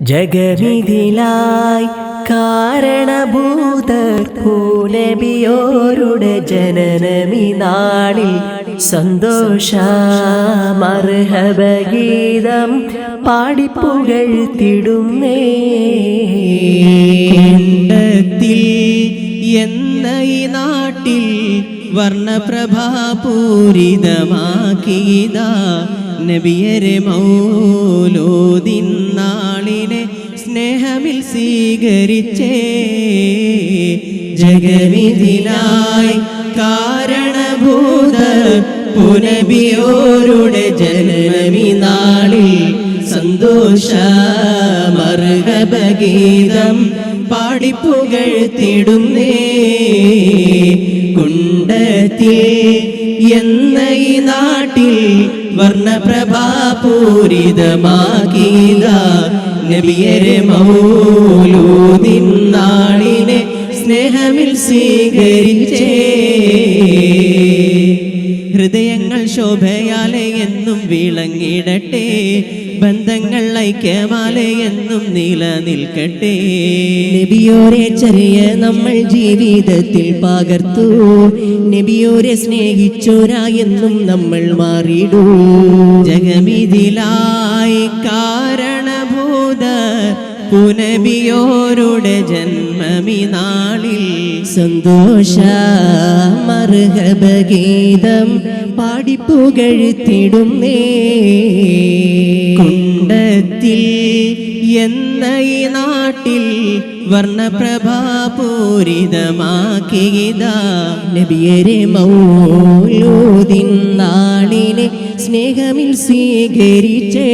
ജഗമിതിലായി കാരണഭൂതർ കൂലബിയോരുടെ ജനനമി നാളിൽ സന്തോഷമർഹബഗീതം പാടിപ്പുകഴ്ത്തിടുന്നേ എന്ന ഈ നാട്ടിൽ വർണപ്രഭാപൂരിതമാക്കിയത നബിയരെ മൗലോദിൻ നാളിനെ സ്നേഹമിൽ സ്വീകരിച്ചേ. ജഗവിധിനായി കാരണഭൂത പുനബിയോരുടെ ജനമി നാളിൽ സന്തോഷ മർഗഭഗീതം പാടിപ്പുകഴ്ത്തിടുന്നേ കുണ്ടത്തിൽ എന്ന ഈ നാട്ടിൽ വർണപ്രഭാപൂരിതമാക്കിയത നബിയരെ മൗലൂദിൻ നാളിനെ സ്നേഹമിൽ സ്വീകരിച്ചേ. ഹൃദയങ്ങൾ ശോഭയാലെ എന്നും വിളങ്ങിടട്ടെ. ബന്ധങ്ങൾ ഐക്യമാലെ എന്നും നിലനിൽക്കട്ടെ നബിയോരെ ചെറിയ നമ്മൾ ജീവിതത്തിൽ പകർത്തു. നബിയോരെ സ്നേഹിച്ചോരാ എന്നും നമ്മൾ മാറിയിടൂ. ജഗമിതിലായി കാരണഭൂത പുനബിയോരുടെ ജന്മമിനാളിൽ സന്തോഷ മർഹബഗീതം പാടിപ്പുകഴുത്തിടുന്നേ കുണ്ടത്തിൽ എന്ന ഈ നാട്ടിൽ വർണപ്രഭാപൂരിതമാക്കിയത നബിയരെ മൗലോദിൻ നാളിനെ സ്നേഹമിൽ സ്വീകരിച്ചേ.